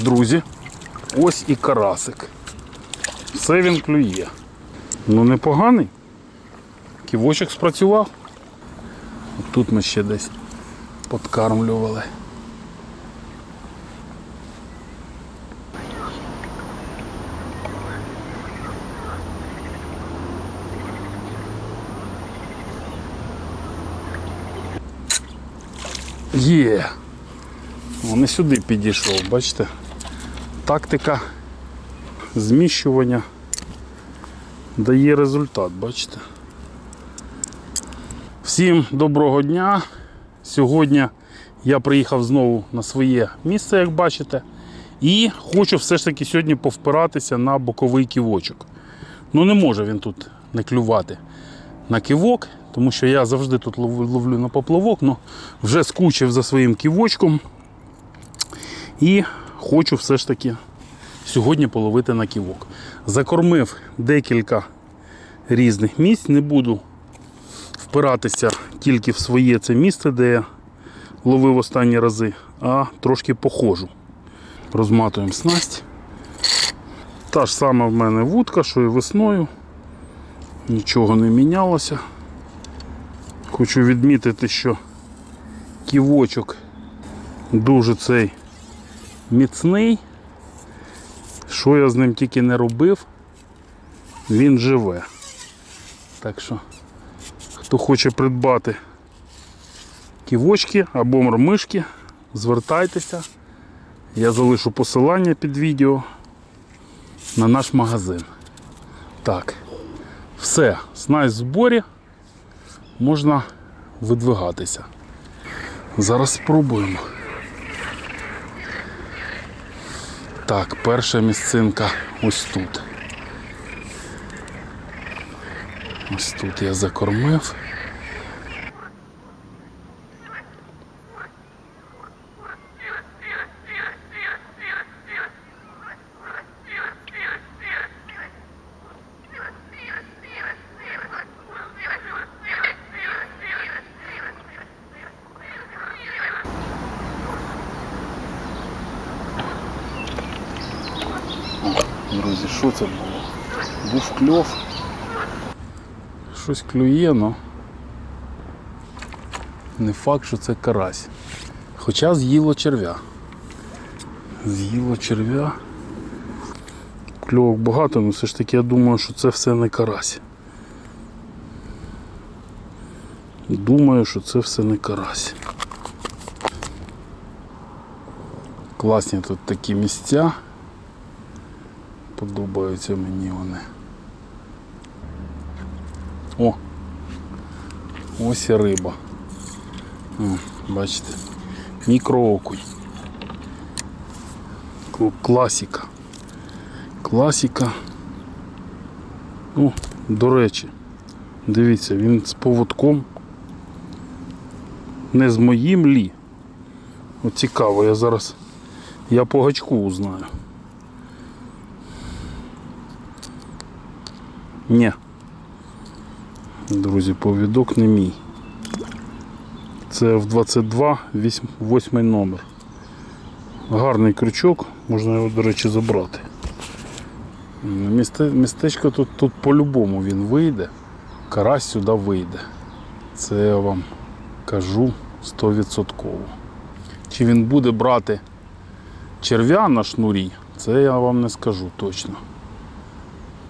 Друзі, ось і карасик. Все він клює. Ну непоганий. Ківочок спрацював. Тут ми ще десь подкармлювали. Є. Вони сюди підійшов, бачите? Тактика зміщування дає результат, бачите? Всім доброго дня. Сьогодні я приїхав знову на своє місце, як бачите, і хочу все ж таки сьогодні повпиратися на боковий ківочок. Ну не може він тут не клювати на ківок, тому що я завжди тут ловлю на поплавок, але вже скучив за своїм ківочком. І хочу все ж таки сьогодні половити на ківок. Закормив декілька різних місць, не буду впиратися тільки в своє це місце, де я ловив останні рази, а трошки походжу. Розматуємо снасть. Та ж сама в мене вудка, що і весною. Нічого не мінялося. Хочу відмітити, що ківочок дуже цей міцний. Що я з ним тільки не робив, він живе. Так що, хто хоче придбати ківочки або мормишки, звертайтеся. Я залишу посилання під відео на наш магазин. Так, все, снасть в зборі, можна видвигатися. Зараз спробуємо. Так, перша місцинка ось тут. Ось тут я закормив. Друзі, що це було? Був кльов. Щось клює, але не факт, що це карась. Хоча з'їло черв'я. З'їло черв'я. Кльовок багато, але все ж таки я думаю, що це все не карась. Думаю, що це все не карась. Класні тут такі місця. Подобаються мені вони. О! Ось і риба. О, бачите? Мікроокунь. Ку- Класіка. Класіка. О, до речі, дивіться, він з поводком. Не з моїм лі. От цікаво, я зараз я по гачку узнаю. Ні. Друзі, повідок не мій. Це в 22 8 номер. Гарний крючок, можна його, до речі, забрати. Містечко тут, тут по-любому він вийде. Карась сюди вийде. Це я вам кажу 100%. Чи він буде брати черв'я на шнурі, це я вам не скажу точно.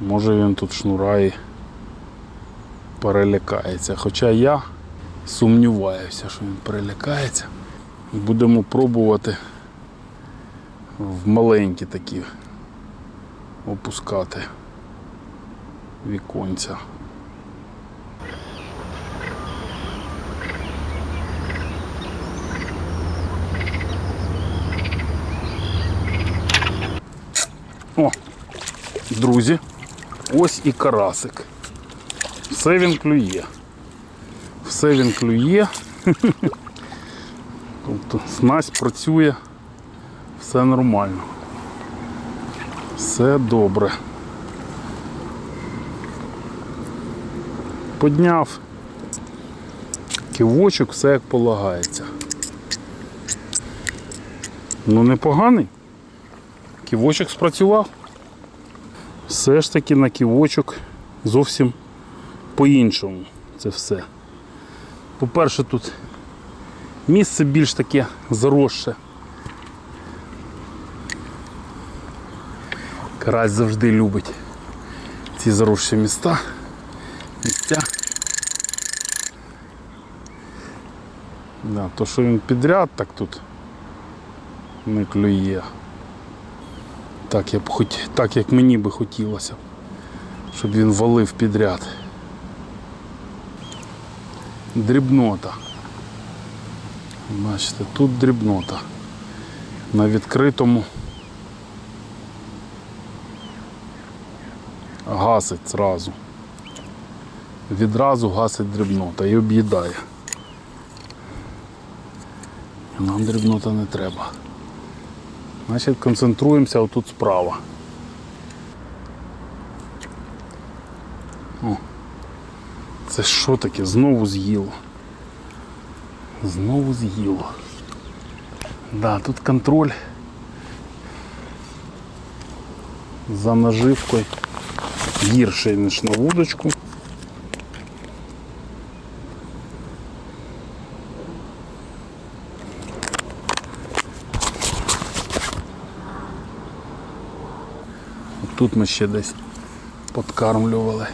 Може він тут шнура і перелякається. Хоча я сумніваюся, що він перелякається. Будемо пробувати в маленькі такі опускати віконця. О, друзі, ось і карасик. Все він клює. Все він клює. Тобто снасть працює, все нормально. Все добре. Подняв кивочок, все як полагається. Ну непоганий. ківочок спрацював. Все ж таки на ківочок зовсім по-іншому це все. По-перше, тут місце більш таке заросше. Карась завжди любить ці заросші міста. Місця. Да, то, що він підряд, так тут не клює. Так, я б хоч, так як мені би хотілося, щоб він валив підряд. Дрібнота. Бачите, тут дрібнота. На відкритому гасить зразу. Відразу гасить дрібнота і об'їдає. Нам дрібнота не треба. Значить, концентруємося отут справа. О, це що таке? Знову з'їло. Знову з'їло. Да, тут контроль за наживкою гірший, ніж на вудочку. Тут ми ще десь подкармлювали.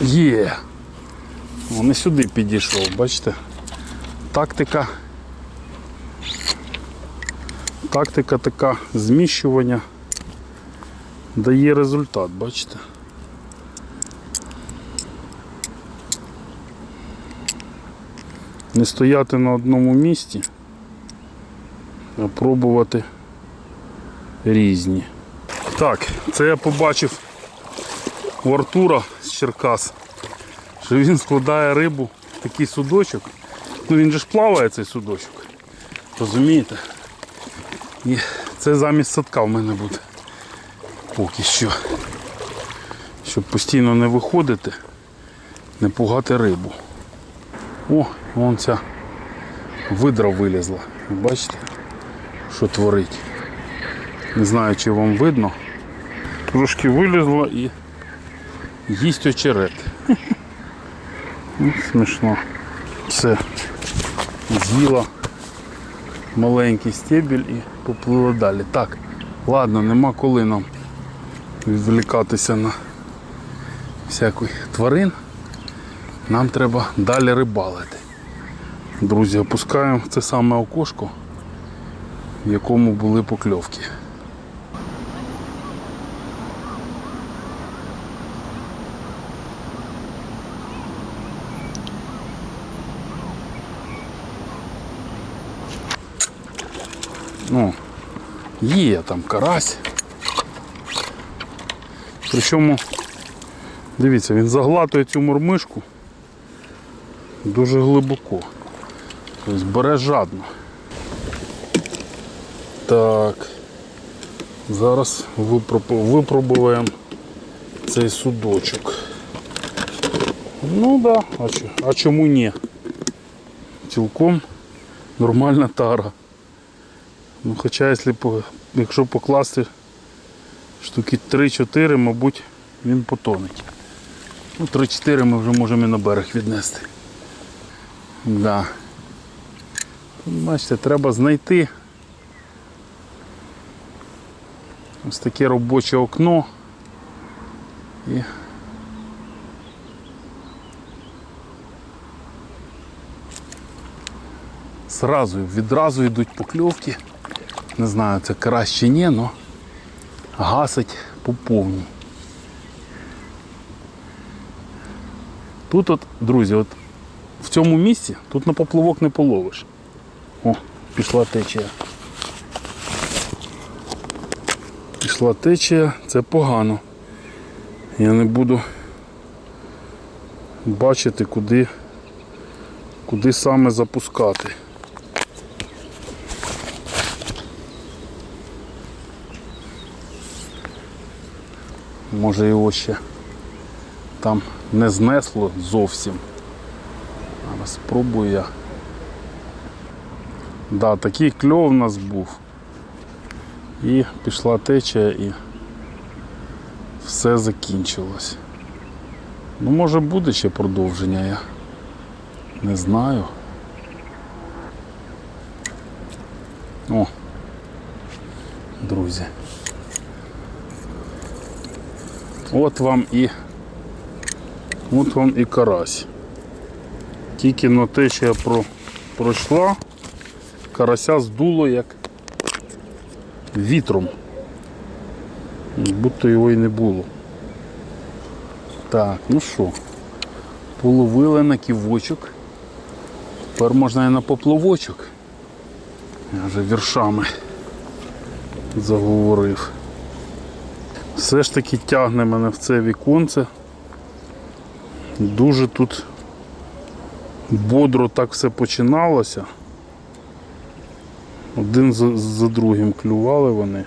Є. Вони сюди підійшов, бачите? Тактика. Тактика така зміщування дає результат, бачите? Не стояти на одному місці, а пробувати різні. Так, це я побачив у Артура з Черкас, що він складає рибу в такий судочок. Ну він же ж плаває цей судочок. Розумієте? І це замість садка в мене буде. Поки що. Щоб постійно не виходити, не пугати рибу. О, вон ця видра вилізла. Бачите, що творить. Не знаю, чи вам видно. Трошки вилізла і їсть очерет. Ну, Смішно. Все. З'їла маленький стебель і поплила далі. Так, ладно, нема коли нам відволікатися на всяких тварин. Нам треба далі рибалити. Друзі, опускаємо це саме окошко, в якому були покльовки. Ну, є там карась. Причому, дивіться, він заглатує цю мормишку дуже глибоко. Тобто бере жадно. Так. Зараз випробу- випробуємо цей судочок. Ну да. а, чо- а чому ні? Цілком нормальна тара. Ну, хоча якщо покласти штуки 3-4, мабуть, він потонеть. Ну, 3-4 ми вже можемо і на берег віднести. Да. Тут, Бачите, треба знайти ось таке робоче окно і Зразу, відразу йдуть покльовки. Не знаю, це чи ні, але гасить по повній. Тут от, друзі, от в цьому місці тут на поплавок не половиш. О, пішла течія. Пішла течія, це погано. Я не буду бачити, куди, куди саме запускати. Може його ще там не знесло зовсім. Спробую я. Да, такий кльов у нас був. І пішла течія і все закінчилось. Ну, може буде ще продовження, я не знаю. О, друзі. От вам і от вам і карась. Тільки на те, що я про, пройшла, карася здуло як вітром. Будто його і не було. Так, ну що, половили на ківочок. Тепер можна і на поплавочок. Я вже віршами заговорив. Все ж таки тягне мене в це віконце. Дуже тут бодро так все починалося. Один за, за другим клювали вони.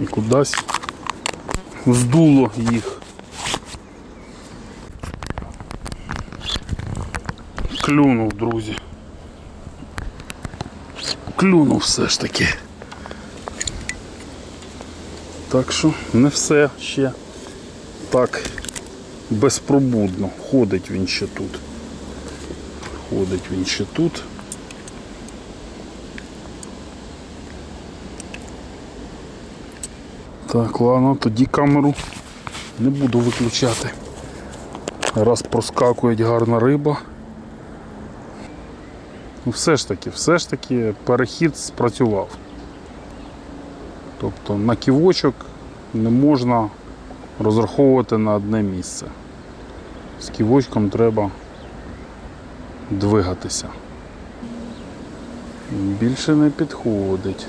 І кудись здуло їх. Клюнув, друзі. Клюнув все ж таки. Так що не все ще так безпробудно. Ходить він ще тут. Ходить він ще тут. Так, ладно, тоді камеру не буду виключати. Раз проскакує гарна риба. Ну, все ж таки, все ж таки перехід спрацював. Тобто на ківочок не можна розраховувати на одне місце. З ківочком треба двигатися. Більше не підходить.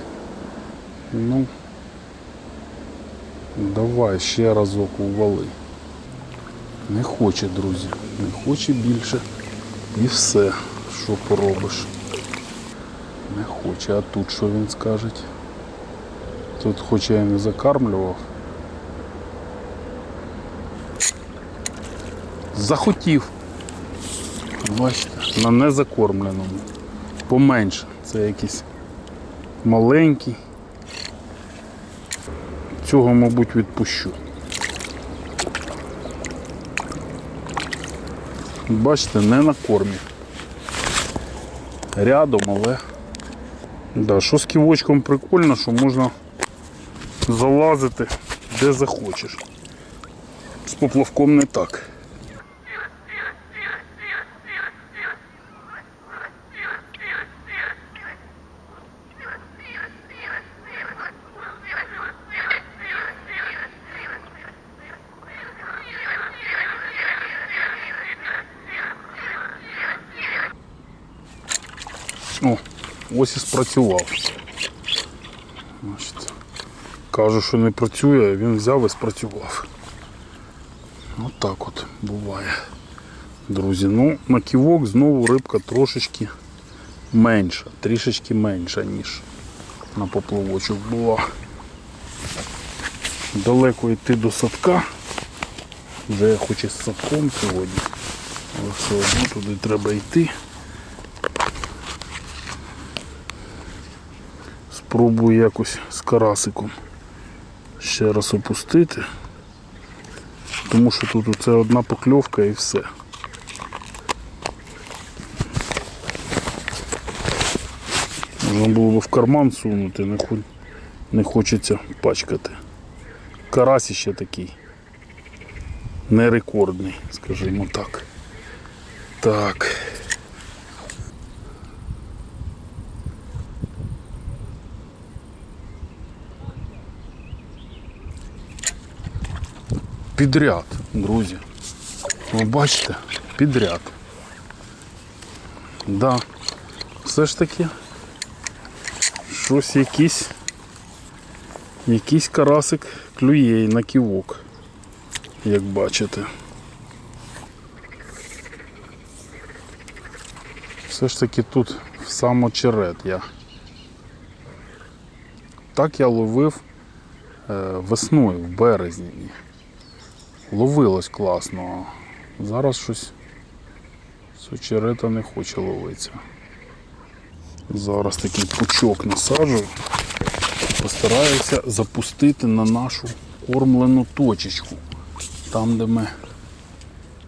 Ну, давай ще разок ували. Не хоче, друзі, не хоче більше. І все, що поробиш. Не хоче, а тут що він скаже? Тут хоч я не закармлював. Захотів. Бачите, на незакормленому. Поменше. Це якийсь маленький. Цього, мабуть, відпущу. Бачите, не на кормі. Рядом, але. Да, що з ківочком прикольно, що можна залазити де захочеш. З поплавком не так. О, ось і спрацював. Значить, кажу, що не працює, він взяв і спрацював. От так от буває. Друзі, ну на ківок знову рибка трошечки менша, трішечки менша, ніж на поплавочок була. Далеко йти до садка. Вже я хоч і з садком сьогодні, але все одно туди треба йти. Спробую якось з карасиком ще раз опустити, тому що тут оце одна покльовка і все. Можна було б в карман сунути, не, хо- не хочеться пачкати. Карась ще такий. Не рекордний, скажімо так. Так. Підряд, друзі. Ви бачите, підряд. Да. Все ж таки щось якийсь якийсь карасик клює на ківок, як бачите. Все ж таки тут в самочеред я. Так я ловив е, весною, в березні. Ловилось класно. Зараз щось сучерета не хоче ловитися. Зараз такий пучок насаджую. Постараюся запустити на нашу кормлену точечку. Там, де ми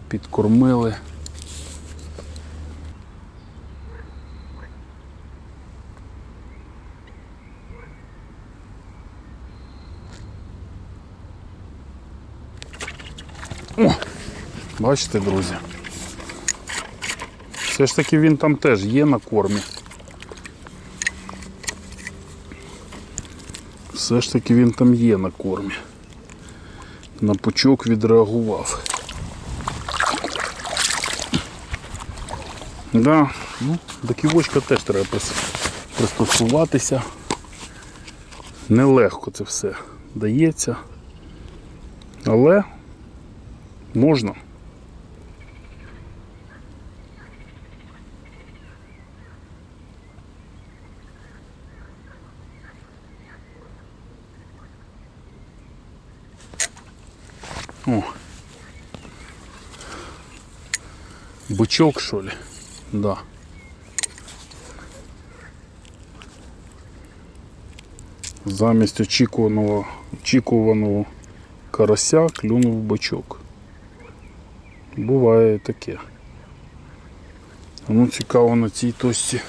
підкормили. О! Бачите, друзі? Все ж таки він там теж є на кормі. Все ж таки він там є на кормі. На пучок відреагував. Да, ну, до ківочка теж треба пристосуватися. Нелегко це все дається. Але можна. О. Бычок, что ли? Да. Замість очікуваного, очікуваного карася клюнув бичок. Буває таке. Ну, цікаво на цій точці.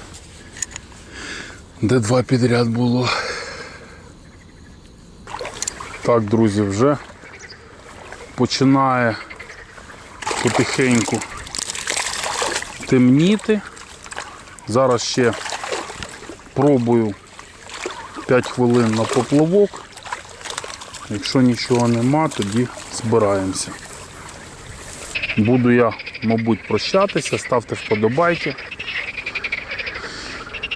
Де два підряд було. Так, друзі, вже починає потихеньку темніти. Зараз ще пробую 5 хвилин на поплавок. Якщо нічого нема, тоді збираємося. Буду я, мабуть, прощатися, ставте вподобайки.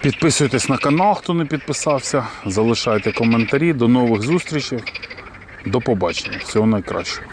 Підписуйтесь на канал, хто не підписався, залишайте коментарі. До нових зустрічей. До побачення. Всього найкращого.